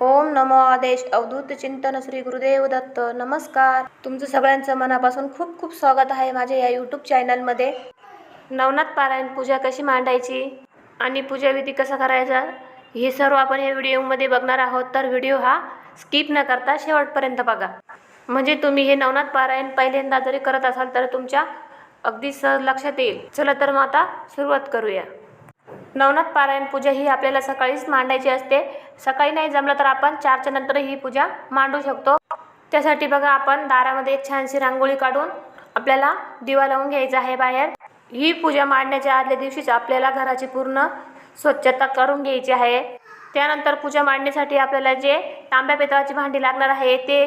ओम नमो आदेश. अवधूत चिंतन श्री गुरुदेव दत्त. नमस्कार. तुमचं सगळ्यांचं मनापासून खूप खूप स्वागत आहे माझ्या या यूट्यूब चॅनलमध्ये नवनाथ पारायण पूजा कशी मांडायची आणि पूजाविधी कसा करायचा हे सर्व आपण या व्हिडिओमध्ये बघणार आहोत. तर व्हिडिओ हा स्किप न करता शेवटपर्यंत बघा. म्हणजे तुम्ही हे नवनाथ पारायण पहिल्यांदा जरी करत असाल तर तुमच्या अगदी सहज लक्षात येईल. चला तर मग आता सुरुवात करूया. नवनाथ पारायण पूजा ही आपल्याला सकाळीच मांडायची असते. सकाळी नाही जमलं तर आपण चारच्या नंतर ही पूजा मांडू शकतो. त्यासाठी बघा आपण दारामध्ये एक छानशी रांगोळी काढून आपल्याला दिवा लावून घ्यायचा आहे बाहेर. ही पूजा मांडण्याच्या आदल्या दिवशीच आपल्याला घराची पूर्ण स्वच्छता करून घ्यायची आहे. त्यानंतर पूजा मांडण्यासाठी आपल्याला जे तांब्या पितळाची भांडी लागणार आहे ते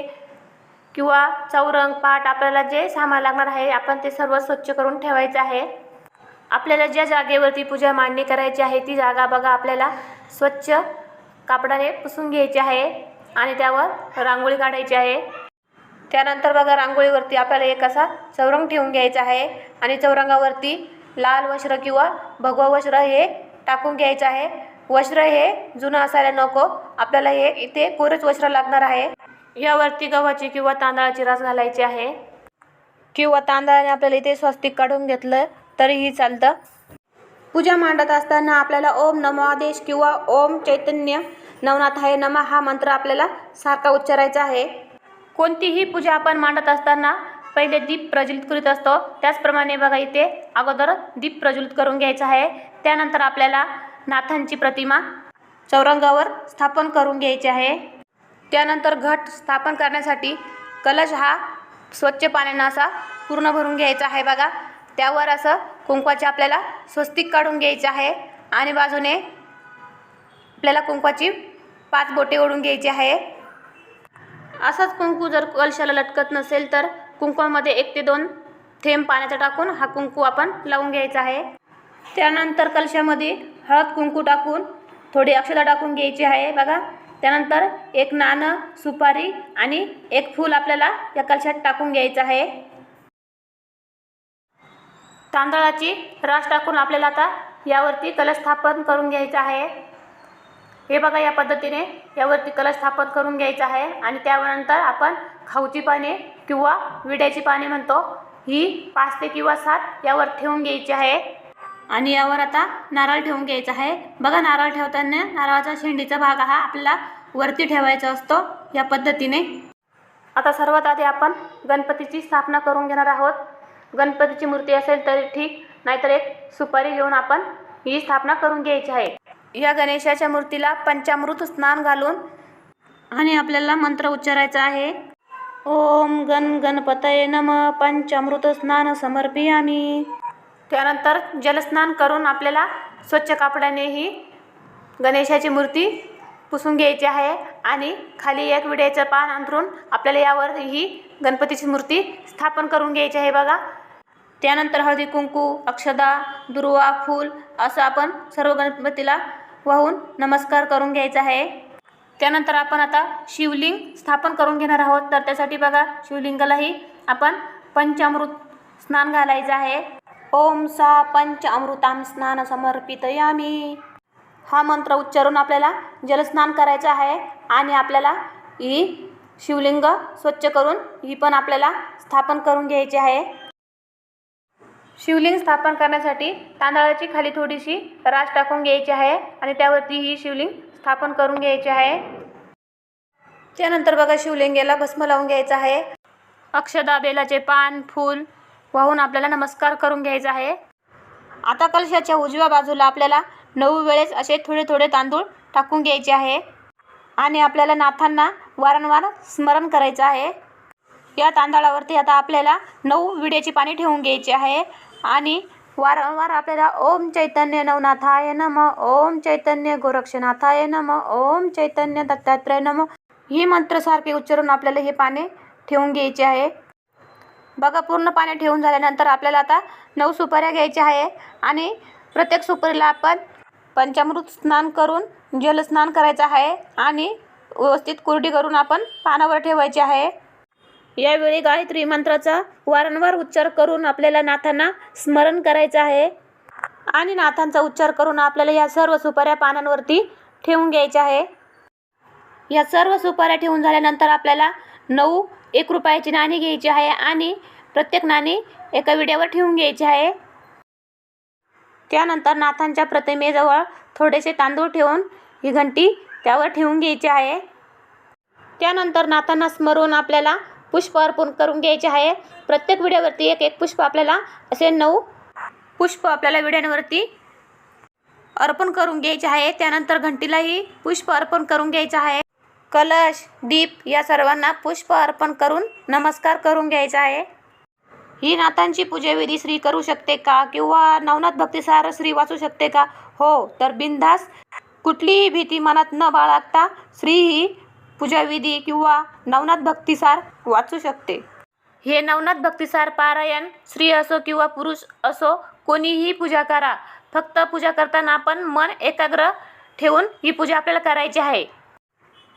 किंवा चौरंग पाट आपल्याला जे सामान लागणार आहे आपण ते सर्व स्वच्छ करून ठेवायचं आहे. आपल्याला ज्या जागेवरती पूजा मांडणी करायची आहे ती जागा बघा आपल्याला स्वच्छ कापडाने पुसून घ्यायची आहे आणि त्यावर रांगोळी काढायची आहे. त्यानंतर बघा रांगोळीवरती आपल्याला एक असा चौरंग ठेवून घ्यायचा आहे आणि चौरंगावरती लाल वस्त्र किंवा भगवा वस्त्र हे टाकून घ्यायचं आहे. वस्त्र हे जुनं असायला नको आपल्याला हे इथे कोरच वस्त्र लागणार आहे. यावरती गव्हाची किंवा तांदळाची रास घालायची आहे. किंवा तांदळाने आपल्याला इथे स्वस्तिक काढून घेतलं तरीही चालतं. पूजा मांडत असताना आपल्याला ओम नमो आदेश किंवा ओम चैतन्य नवनाथाय नमा हा मंत्र आपल्याला सारखा उच्चारायचा आहे. कोणतीही पूजा आपण मांडत असताना पहिले दीप प्रज्वलित करीत असतो. त्याचप्रमाणे बघा इथे अगोदर दीप प्रज्वलित करून घ्यायचा आहे. त्यानंतर आपल्याला नाथांची प्रतिमा चौरंगावर स्थापन करून घ्यायची आहे. त्यानंतर घट स्थापन करण्यासाठी कलश हा स्वच्छ पाण्यानं असा पूर्ण भरून घ्यायचा आहे बघा. त्यावर असं कुंकवाचे आपल्याला स्वस्तिक काढून घ्यायचे आहे. आणि बाजूने आपल्याला कुंकवाची पाच बोटे ओढून घ्यायची आहे. असंच कुंकू जर कलशाला लटकत नसेल तर कुंकवामध्ये एक ते दोन थेंब पाण्याचा टाकून हा कुंकू आपण लावून घ्यायचा आहे. त्यानंतर कलशामध्ये हळद कुंकू टाकून थोडी अक्षता टाकून घ्यायची आहे. बघा त्यानंतर एक नाणं सुपारी आणि एक फूल आपल्याला या कलशात टाकून घ्यायचं आहे. तांदळाची रास टाकून आपल्याला आता यावरती कलश स्थापन करून घ्यायचं आहे. हे बघा या पद्धतीने यावरती कलश स्थापन करून घ्यायचं आहे आणि त्यानंतर आपण खाऊची पाने किंवा विड्याची पाने म्हणतो ही पाच ते किंवा सात यावर ठेवून घ्यायची आहे. आणि यावर आता नारळ ठेवून घ्यायचा आहे. बघा नारळ ठेवताना नारळाचा शेंडीचा भाग हा आपल्याला वरती ठेवायचा असतो या पद्धतीने. आता सर्वात आधी आपण गणपतीची स्थापना करून घेणार आहोत. गणपतीची मूर्ती असेल तरी ठीक नाहीतर एक सुपारी घेऊन आपण ही स्थापना करून घ्यायची आहे. या गणेशाच्या मूर्तीला पंचामृत स्नान घालून आणि आपल्याला मंत्र उच्चारायचा आहे. ओम गण गणपतये नम पंचामृत स्नान समर्पयामी. त्यानंतर जलस्नान करून आपल्याला स्वच्छ कापडाने ही गणेशाची मूर्ती पुसून घ्यायची आहे आणि खाली एक विड्याचं पान अंथरून आपल्याला यावर ही गणपतीची मूर्ती स्थापन करून घ्यायची आहे बघा. त्यानंतर हळदी कुंकू अक्षदा दुर्वा फूल असं आपण सर्व गणपतीला वाहून नमस्कार करून घ्यायचा आहे. त्यानंतर आपण आता शिवलिंग स्थापन करून घेणार आहोत. तर त्यासाठी बघा शिवलिंगालाही आपण पंचामृत स्नान घालायचं आहे. ओम सा पंच अमृताम स्नान समर्पितयामी. हा मंत्र उच्चारून आपल्याला जलस्नान करायचं आहे आणि आपल्याला ही शिवलिंग स्वच्छ करून ही पण आपल्याला स्थापन करून घ्यायची आहे. शिवलिंग स्थापन करण्यासाठी तांदळाची खाली थोडीशी रास टाकून घ्यायची आहे आणि त्यावरती ही शिवलिंग स्थापन करून घ्यायची आहे. त्यानंतर बघा शिवलिंगेला भस्म लावून घ्यायचं आहे. अक्षदा बेलाचे पान फूल वाहून आपल्याला नमस्कार करून घ्यायचा आहे. आता कलशाच्या उजव्या बाजूला आपल्याला नऊ वेळेस असे थोडे थोडे तांदूळ टाकून घ्यायचे आहे. आणि आपल्याला नाथांना वारंवार स्मरण करायचं आहे. या तांदळावरती आता आपल्याला नऊ विड्याची पाणी ठेवून घ्यायची आहे. आणि वारंवार आपल्याला ओम चैतन्य नवनाथाय नम ओम चैतन्य गोरक्षनाथाय नम ओम चैतन्य दत्तात्रय नम. ही मंत्रसारखे उच्चारून आपल्याला हे पाणी ठेवून घ्यायचे आहे. बघा पूर्ण पाणी ठेवून झाल्यानंतर आपल्याला आता नऊ सुपाऱ्या घ्यायच्या आहे. आणि प्रत्येक सुपारीला आपण पंचामृत स्नान करून जलस्नान करायचं आहे. आणि व्यवस्थित कुरडी करून आपण पानावर ठेवायचे आहे. यावेळी गायत्री मंत्राचा वारंवार उच्चार करून आपल्याला नाथांना स्मरण करायचं आहे. आणि नाथांचा उच्चार करून आपल्याला या सर्व सुपाऱ्या पानांवरती ठेवून घ्यायच्या आहे. या सर्व सुपाऱ्या ठेवून झाल्यानंतर आपल्याला नऊ एक रुपयाची नाणी घ्यायची आहे आणि प्रत्येक नाणी एका विड्यावर ठेवून घ्यायची आहे. त्यानंतर नाथांच्या प्रतिमेजवळ थोडेसे तांदूळ ठेवून ही घंटी त्यावर ठेवून घ्यायची आहे. त्यानंतर नाथांना स्मरून आपल्याला पुष्प अर्पण करून घ्यायचे आहे. प्रत्येक विड्यावरती एक एक पुष्प आपल्याला असे नऊ पुष्प आपल्याला विड्यांवरती अर्पण करून घ्यायचे आहे. त्यानंतर घंटीलाही पुष्प अर्पण करून घ्यायचं आहे. कलश दीप या सर्वांना पुष्प अर्पण करून नमस्कार करून घ्यायचा आहे. ही नाथांची पूजेविधी श्री करू शकते का? किंवा नवनाथ भक्तिसार श्री वाचू शकते का? हो तर बिनधास कुठलीही भीती मनात न बाळगता श्री ही पूजाविधी किंवा नवनाथ भक्तिसार वाचू शकते. हे नवनाथ भक्तिसार पारायण स्त्री असो किंवा पुरुष असो कोणीही पूजा करा. फक्त पूजा करताना आपण मन एकाग्र ठेवून ही पूजा आपल्याला करायची आहे.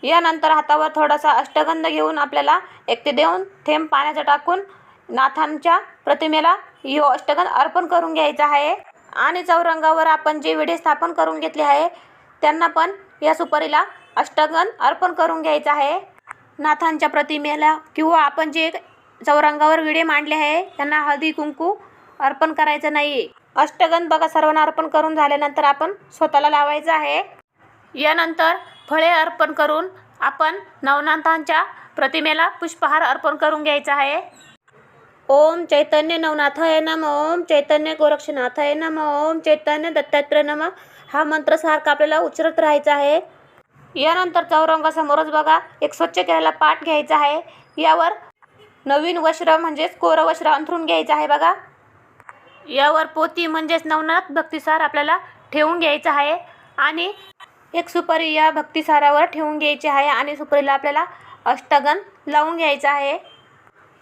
यानंतर हातावर थोडासा अष्टगंध घेऊन आपल्याला एक ते दोन थेंब पाण्याचा टाकून नाथांच्या प्रतिमेला यो अष्टगंध अर्पण करून घ्यायचा आहे. आणि चौरंगावर आपण जे विडे स्थापन करून घेतले आहे त्यांना पण या सुपारीला अष्टगन अर्पण करून घ्यायचं आहे. नाथांच्या प्रतिमेला किंवा आपण जे चौरंगावर विडे मांडले आहे त्यांना हळदी कुंकू अर्पण करायचं नाही. अष्टगन बघा सर्वांना अर्पण करून झाल्यानंतर आपण स्वतःला लावायचं आहे. यानंतर फळे अर्पण करून आपण नवनाथांच्या प्रतिमेला पुष्पहार अर्पण करून घ्यायचा आहे. ओम चैतन्य नवनाथाय नम ओम चैतन्य गोरक्षनाथाय नम ओम चैतन्य दत्तात्रय नम हा मंत्र सारखा आपल्याला उचरत राहायचा आहे. यानंतर चौरंगासमोरच बघा एक स्वच्छ केलेला पाठ घ्यायचा आहे. यावर नवीन वस्त्र म्हणजेच कोरं वस्त्र अंथरून घ्यायचं आहे बघा. यावर पोती म्हणजेच नवनाथ भक्तिसार आपल्याला ठेवून घ्यायचा आहे. आणि एक सुपारी या भक्तिसारावर ठेवून घ्यायची आहे आणि सुपारीला आपल्याला अष्टगन लावून घ्यायचा आहे.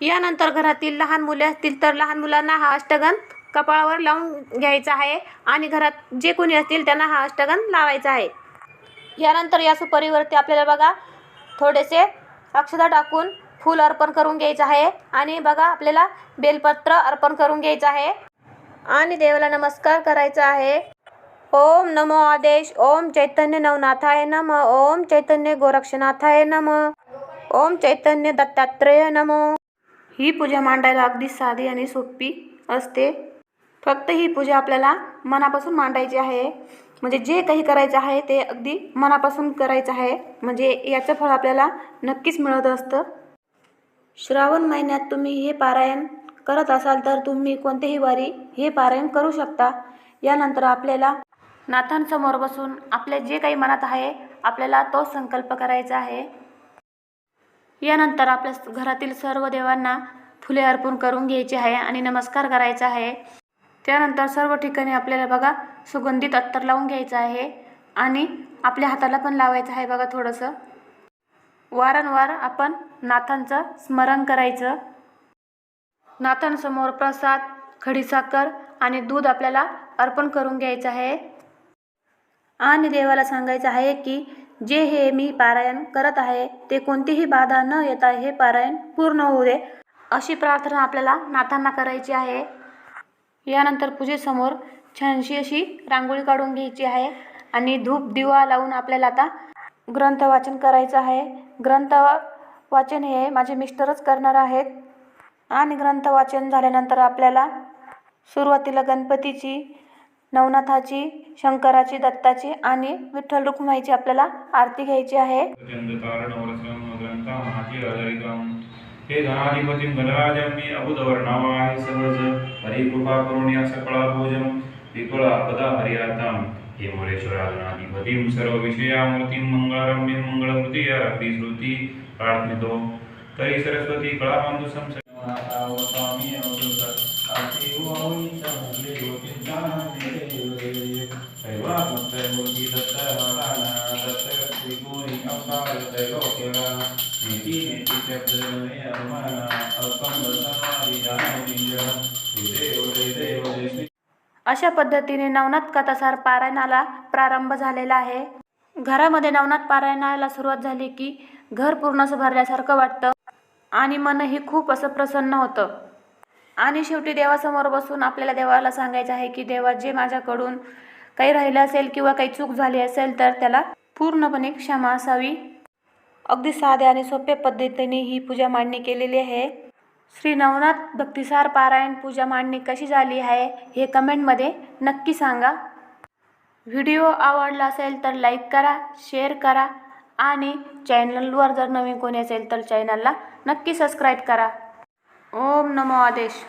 यानंतर घरातील लहान मुले असतील तर लहान मुलांना हा अष्टगन कपाळावर लावून घ्यायचा आहे. आणि घरात जे कोणी असतील त्यांना हा अष्टगन लावायचा आहे. यानंतर या सुपारीवरती आपल्याला बघा थोडेसे अक्षता टाकून फूल अर्पण करून घ्यायचं आहे. आणि बघा आपल्याला बेलपत्र अर्पण करून घ्यायचं आहे. आणि देवाला नमस्कार करायचा आहे. ओम नमो आदेश. ओम चैतन्य नवनाथाय नम. ओम चैतन्य गोरक्षनाथाय नम. ओम चैतन्य दत्तात्रेय नमो. ही पूजा मांडायला अगदी साधी आणि सोपी असते. फक्त ही पूजा आपल्याला मनापासून मांडायची आहे. म्हणजे जे काही करायचं आहे ते अगदी मनापासून करायचं आहे. म्हणजे याचं फळ आपल्याला नक्कीच मिळत असतं. श्रावण महिन्यात तुम्ही हे पारायण करत असाल तर तुम्ही कोणतेही वारी हे पारायण करू शकता. यानंतर आपल्याला नाथांसमोर बसून आपल्या जे काही मनात आहे आपल्याला तो संकल्प करायचा आहे. यानंतर आपल्या घरातील सर्व देवांना फुले अर्पण करून घ्यायची आहे आणि नमस्कार करायचा आहे. त्यानंतर सर्व ठिकाणी आपल्याला बघा सुगंधित अत्तर लावून घ्यायचं आहे आणि आपल्या हाताला पण लावायचं आहे बघा थोडंसं. वारंवार आपण नाथांचं स्मरण करायचं. नाथांसमोर प्रसाद खडीसाखर आणि दूध आपल्याला अर्पण करून घ्यायचं आहे. आणि देवाला सांगायचं आहे की जे हे मी पारायण करत आहे ते कोणतीही बाधा न येता हे पारायण पूर्ण होऊ दे अशी प्रार्थना आपल्याला नाथांना करायची आहे. यानंतर पूजेसमोर छानशी अशी रांगोळी काढून घ्यायची आहे. आणि धूप दिवा लावून आपल्याला आता ग्रंथ वाचन करायचं आहे. ग्रंथ वाचन हे माझे मिस्टरच करणार आहेत. आणि ग्रंथ वाचन झाल्यानंतर आपल्याला सुरुवातीला गणपतीची नवनाथाची शंकराची दत्ताची आणि विठ्ठल रुक्माईची आपल्याला आरती घ्यायची आहे. हे धनाधिपतीं गणराजं मी अबुधवर्णावाय सहज हरिकृपा या सकळा भोजन विकळ आपदा हरियातां हे मुरेश्वराधनाधिपतीं सर्व विषयामूर्तिं मंगळरम्यं मंगळमूर्तिया श्रुती प्रार्थनितो तरी सरस्वती कळाबंधू संसमावसामी अवधूत आती अशा पद्धतीने नवनाथ कथासार पारायणाला प्रारंभ झालेला आहे. घरामध्ये नवनाथ पारायणाला सुरुवात झाली की घर पूर्ण असं भरल्यासारखं वाटतं आणि मनही खूप असं प्रसन्न होतं. आणि शेवटी देवासमोर बसून आपल्याला देवाला सांगायचं आहे की देवा जे माझ्याकडून काही राहिलं असेल किंवा काही चूक झाली असेल तर त्याला पूर्णपणे क्षमा असावी. अगदी साध्या आणि सोप्या पद्धतीने ही पूजा मांडणी केलेली आहे. श्री नवनाथ भक्तिसार पारायण पूजा मांडणी कशी झाली आहे हे कमेंटमध्ये नक्की सांगा. व्हिडिओ आवडला असेल तर लाईक करा शेअर करा आणि चॅनलवर जर नवीन कोणी असेल तर चॅनलला नक्की सबस्क्राईब करा. ओम नमो आदेश.